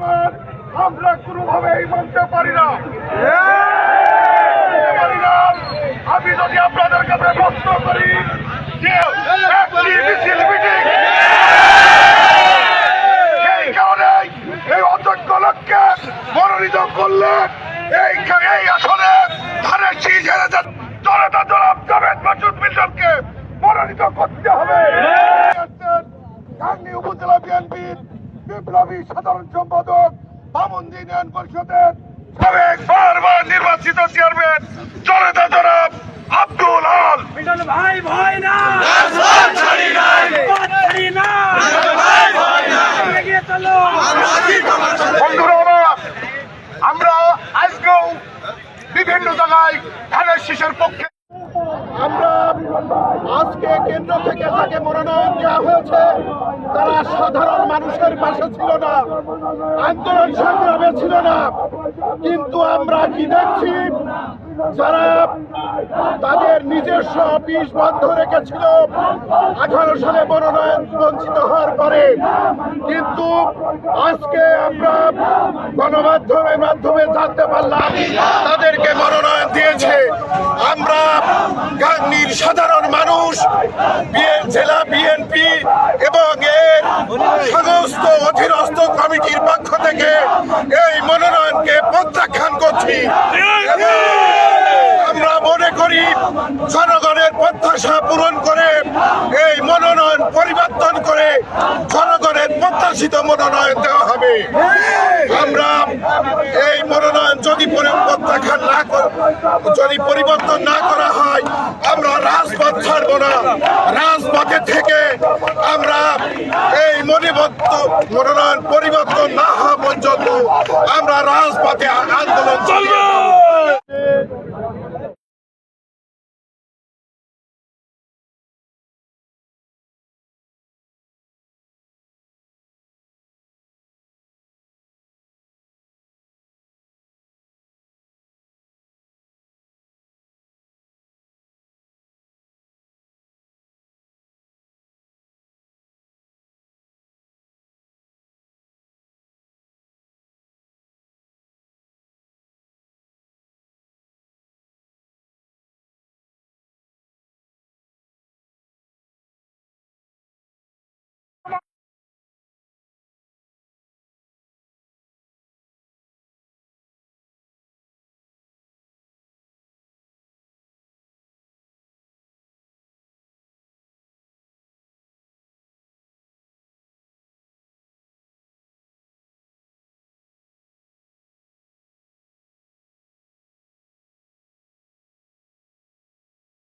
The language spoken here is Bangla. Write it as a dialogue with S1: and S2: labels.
S1: অপমান আমরা কোনোভাবেই মানতে পারি না। মানতে পারি না। আমি যদি আপনাদের কাছে প্রশ্ন করি যে একটি মিছিল মিটিং এই কারণে এই অযোগ্য লোককে মনোনীত করলে এই এই আসনে ধানের শীষ হেরে যান। জনতা জনাব জাভেদ মাসুদ মিল্টনকে মনোনীত করতে হবে। উপজেলা বিএনপির বিপ্লবী সাধারণ সম্পাদক বামুন্দি ইউনিয়ন পরিষদের সাবেক বারবার নির্বাচিত চেয়ারম্যান জনতা জনাব আব্দুল আল
S2: মিটন ভাই ভয় না। পথ ছাড়ি না। এগিয়ে চলো।
S1: বন্ধুরা আমরা আজকেও বিভিন্ন জায়গায় ধানের শীষের পক্ষে আজকে কেন্দ্র থেকে যাকে মনোনয়ন দেওয়া হয়েছে, তারা সাধারণ মানুষের পাশে ছিল না, আন্দোলন সংগ্রামে ছিল না। কিন্তু আমরা কি দেখছি, যারা তাদের নিজস্ব অফিস বন্ধ রেখেছিল, আঠারো সালে মনোনয়ন বঞ্চিত হওয়ার পরে। কিন্তু আজকে আমরা গণমাধ্যমের মাধ্যমে জানতে পারলাম, তাদেরকে মনোনয়ন সাধারণ মানুষ জেলা, বিএনপি এবং এর সমস্ত অধীনস্থ কমিটির পক্ষ থেকে এই মনোনয়নকে প্রত্যাখ্যান করছি। আমরা মনে করি জনগণের প্রত্যাশা পূরণ করে এই মনোনয়ন পরিবর্তন করে জনগণের প্রত্যাশিত মনোনয়ন দেওয়া হবে। আমরা এই মনোনয়ন যদি প্রত্যাখ্যান না যদি পরিবর্তন ছাড়বো না রাজপথে থেকে আমরা এই মনিবদ্ধ মনোনয়ন পরিবর্তন না হওয়া পর্যন্ত আমরা রাজপথে আন্দোলন চলবে।